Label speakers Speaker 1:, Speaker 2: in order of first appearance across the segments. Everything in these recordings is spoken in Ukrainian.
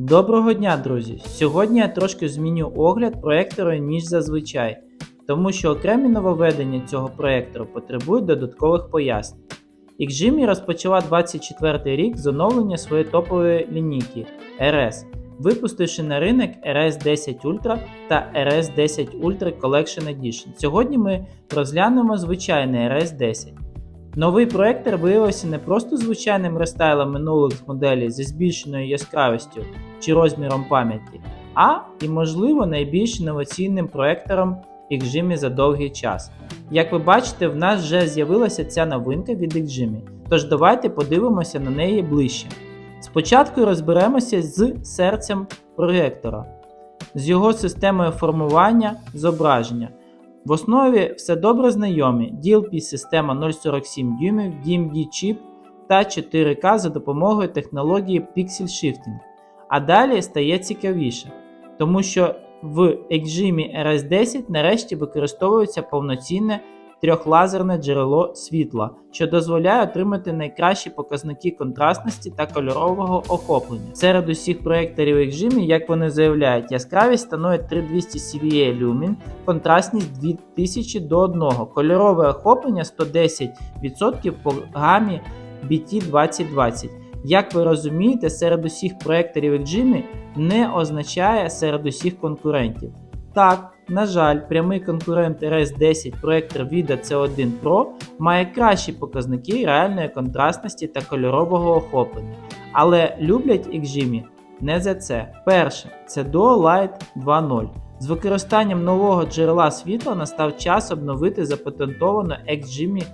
Speaker 1: Доброго дня, друзі! Сьогодні я трошки зміню огляд проектору, ніж зазвичай, тому що окремі нововведення цього проектору потребують додаткових пояснень. XGMI розпочала 24 рік з оновлення своєї топової лінійки RS, випустивши на ринок RS 10 Ultra та RS 10 Ultra Collection Edition. Сьогодні ми розглянемо звичайний RS 10. Новий проектор виявився не просто звичайним рестайлом минулих моделей зі збільшеною яскравістю чи розміром пам'яті, а і, можливо, найбільш інноваційним проектором XGMI за довгий час. Як ви бачите, в нас вже з'явилася ця новинка від XGMI, тож давайте подивимося на неї ближче. Спочатку розберемося з серцем проектора, з його системою формування зображення. В основі все добре знайомі DLP система 047 дюймів, DMD чіп та 4К за допомогою технології Pixel Shifting. А далі стає цікавіше, тому що в XGMI RS10 нарешті використовується повноцінне трьохлазерне джерело світла, що дозволяє отримати найкращі показники контрастності та кольорового охоплення. Серед усіх проєкторів XGMI, як вони заявляють, яскравість становить 3200 CVA люмін, контрастність 2000 до 1, кольорове охоплення 110% по гамі BT2020. Як ви розумієте, серед усіх проєкторів XGMI не означає серед усіх конкурентів. Так, на жаль, прямий конкурент RS10 проектор Vida C1 Pro має кращі показники реальної контрастності та кольорового охоплення, але люблять XGMI не за це. Перше, це Dual Light 2.0. З використанням нового джерела світла настав час обновити запатентовану XGMI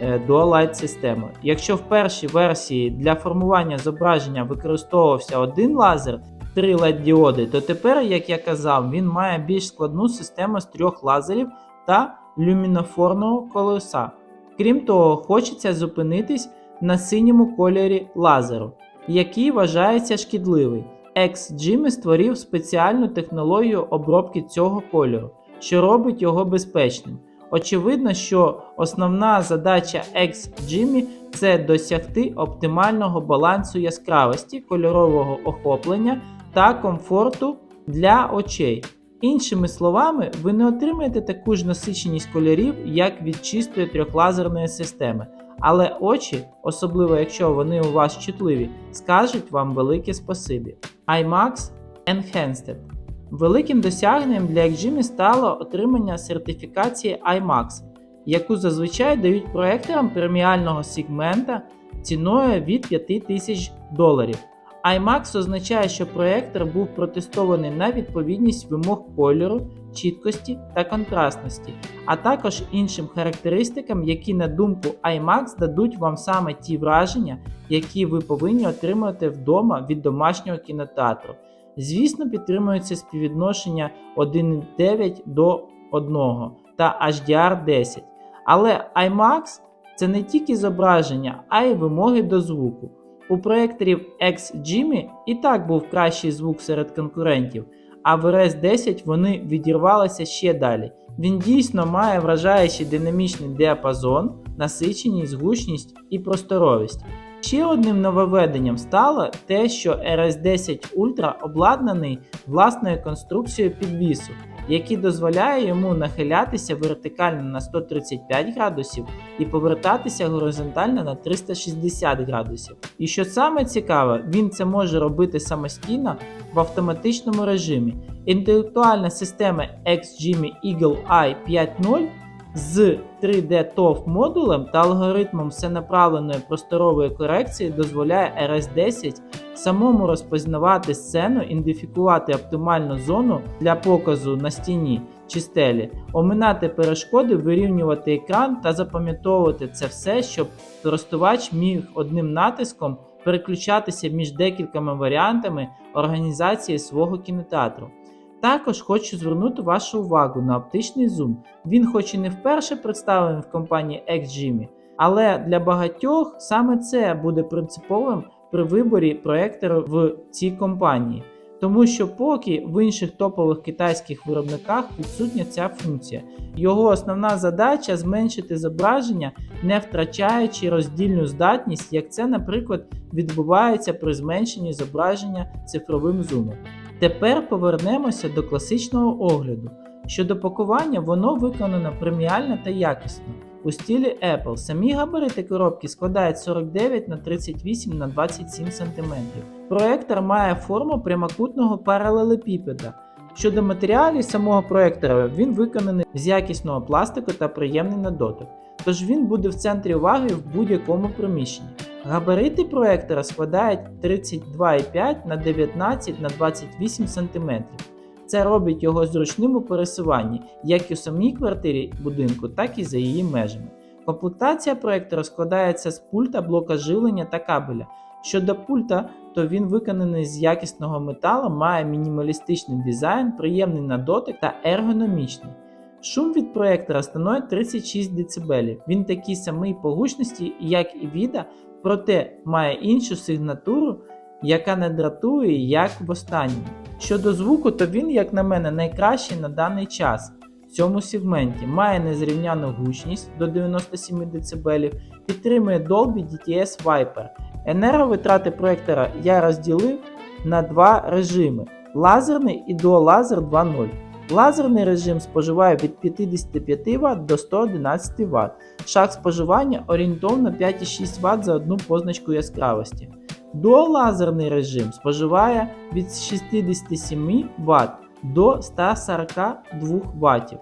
Speaker 1: е, Dual-Light систему. Якщо в першій версії для формування зображення використовувався один лазер, три led діоди, то тепер, як я казав, він має більш складну систему з трьох лазерів та люмінофорного колеса. Крім того, хочеться зупинитись на синьому кольорі лазеру, який вважається шкідливий. XGMI створив спеціальну технологію обробки цього кольору, що робить його безпечним. Очевидно, що основна задача XGMI – це досягти оптимального балансу яскравості, кольорового охоплення та комфорту для очей. Іншими словами, ви не отримаєте таку ж насиченість кольорів, як від чистої трьохлазерної системи, але очі, особливо якщо вони у вас чутливі, скажуть вам велике спасибі. IMAX Enhanced Великим досягненням для XGMI стало отримання сертифікації IMAX, яку зазвичай дають проекторам преміального сегмента ціною від 5000 доларів. IMAX означає, що проектор був протестований на відповідність вимог кольору, чіткості та контрастності, а також іншим характеристикам, які, на думку IMAX, дадуть вам саме ті враження, які ви повинні отримати вдома від домашнього кінотеатру. Звісно, підтримується співвідношення 1,9 до 1 та HDR10. Але IMAX це не тільки зображення, а й вимоги до звуку. У проєкторів XGMI і так був кращий звук серед конкурентів, а в RS10 вони відірвалися ще далі. Він дійсно має вражаючий динамічний діапазон, насиченість, гучність і просторовість. Ще одним нововведенням стало те, що RS10 Ultra обладнаний власною конструкцією підвісу, який дозволяє йому нахилятися вертикально на 135 градусів і повертатися горизонтально на 360 градусів. І що саме цікаве, він це може робити самостійно в автоматичному режимі. Інтелектуальна система XGMI Eagle Eye 5.0 з 3D TOF модулем та алгоритмом всенаправленої просторової корекції дозволяє RS10 самому розпізнавати сцену, ідентифікувати оптимальну зону для показу на стіні чи стелі, оминати перешкоди, вирівнювати екран та запам'ятовувати це все, щоб користувач міг одним натиском переключатися між декількома варіантами організації свого кінотеатру. Також хочу звернути вашу увагу на оптичний зум. Він, хоч і не вперше представлений в компанії XGMI, але для багатьох саме це буде принциповим при виборі проектора в цій компанії. Тому що поки в інших топових китайських виробниках відсутня ця функція. Його основна задача зменшити зображення, не втрачаючи роздільну здатність, як це, наприклад, відбувається при зменшенні зображення цифровим зумом. Тепер повернемося до класичного огляду. Щодо пакування, воно виконано преміально та якісно. У стилі Apple самі габарити коробки складають 49 на 38 на 27 см. Проектор має форму прямокутного паралелепіпеда. Щодо матеріалів самого проектора, він виконаний з якісного пластику та приємний на дотик, тож він буде в центрі уваги в будь-якому приміщенні. Габарити проектора складають 32,5 на 19 на 28 см. Це робить його зручним у пересуванні як у самій квартирі будинку, так і за її межами. Комплектація проектора складається з пульта, блока живлення та кабеля. Щодо пульта, то він виконаний з якісного металу, має мінімалістичний дизайн, приємний на дотик та ергономічний. Шум від проектора становить 36 дБ. Він такий самий по гучності, як і віда, проте має іншу сигнатуру, яка не дратує, як в останньому. Щодо звуку, то він, як на мене, найкращий на даний час. В цьому сегменті має незрівняну гучність до 97 дБ, підтримує Dolby DTS Viper. Енерговитрати проектора я розділив на два режими: лазерний і дуалазер 2.0. Лазерний режим споживає від 55 Вт до 111 Вт. Шаг споживання орієнтовно 5,6 Вт за одну позначку яскравості. Дуалазерний режим споживає від 67 Вт до 142 Вт.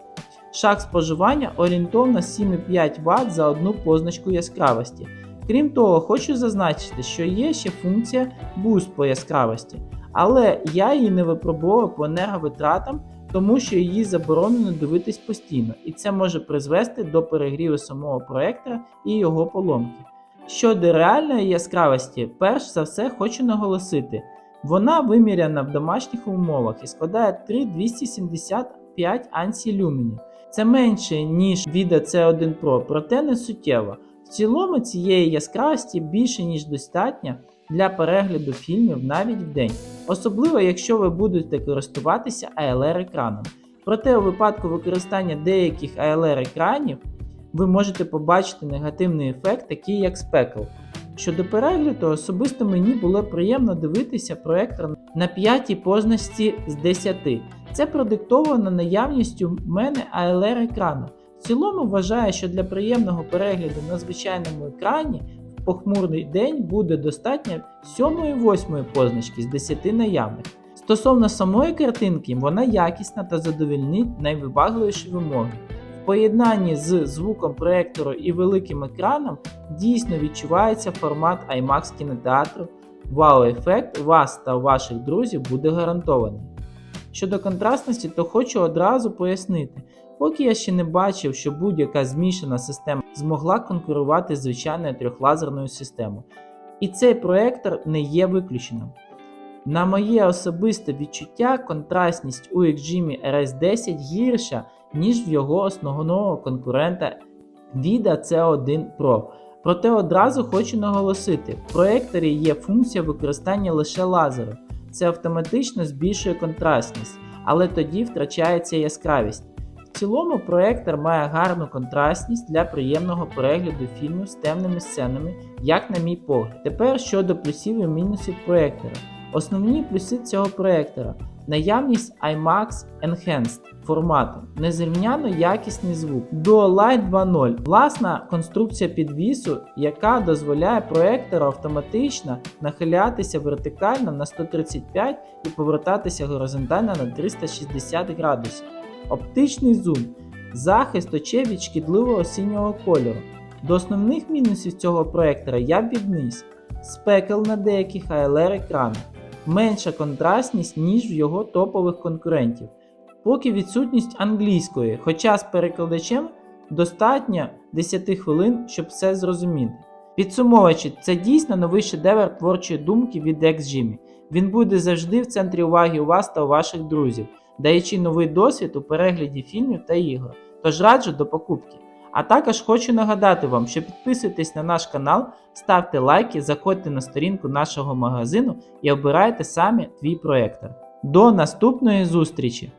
Speaker 1: Шаг споживання орієнтовно 7,5 Вт за одну позначку яскравості. Крім того, хочу зазначити, що є ще функція Boost по яскравості, але я її не випробовував по енерговитратам, тому що її заборонено дивитись постійно, і це може призвести до перегріву самого проектора і його поломки. Щодо реальної яскравості, перш за все хочу наголосити, вона виміряна в домашніх умовах і складає 3275 ансі люменів. Це менше, ніж від C1 Pro, проте не суттєво. В цілому цієї яскравості більше, ніж достатньо для перегляду фільмів навіть в день, особливо якщо ви будете користуватися ALR екраном. Проте у випадку використання деяких ALR екранів ви можете побачити негативний ефект, такий як спекл. Щодо перегляду, особисто мені було приємно дивитися проектор на п'ятій позначці з 10. Це продиктовано наявністю в мене ALR екрану. В цілому вважаю, що для приємного перегляду на звичайному екрані похмурний день буде достатньо 7-8 позначки з 10 наявних. Стосовно самої картинки, вона якісна та задовольнить найвибагливіші вимоги. В поєднанні з звуком проектору і великим екраном дійсно відчувається формат IMAX кінотеатру. Вау-ефект вас та ваших друзів буде гарантований. Щодо контрастності, то хочу одразу пояснити, поки я ще не бачив, що будь-яка змішана система змогла конкурувати з звичайною трьохлазерною системою. І цей проектор не є виключенням. На моє особисте відчуття, контрастність у XGIMI RS10 гірша, ніж в його основного конкурента Vida C1 Pro. Проте одразу хочу наголосити, в проекторі є функція використання лише лазеру. Це автоматично збільшує контрастність, але тоді втрачається яскравість. В цілому проектор має гарну контрастність для приємного перегляду фільмів з темними сценами, як на мій погляд. Тепер щодо плюсів і мінусів проектора. Основні плюси цього проектора. Наявність IMAX Enhanced формату, незрівняно якісний звук, Dual Light 2.0, власна конструкція підвісу, яка дозволяє проектору автоматично нахилятися вертикально на 135 і повертатися горизонтально на 360 градусів, оптичний зум, захист очей від шкідливого синього кольору. До основних мінусів цього проектора я б відніс спекл на деяких ALR екранах, менша контрастність, ніж в його топових конкурентів, поки відсутність англійської, хоча з перекладачем достатньо 10 хвилин, щоб все зрозуміти. Підсумовуючи, це дійсно новий шедевр творчої думки від XGIMI. Він буде завжди в центрі уваги у вас та у ваших друзів, даючи новий досвід у перегляді фільмів та ігор. Тож раджу до покупки. А також хочу нагадати вам, що підписуйтесь на наш канал, ставте лайки, заходьте на сторінку нашого магазину і обирайте самі твій проектор. До наступної зустрічі!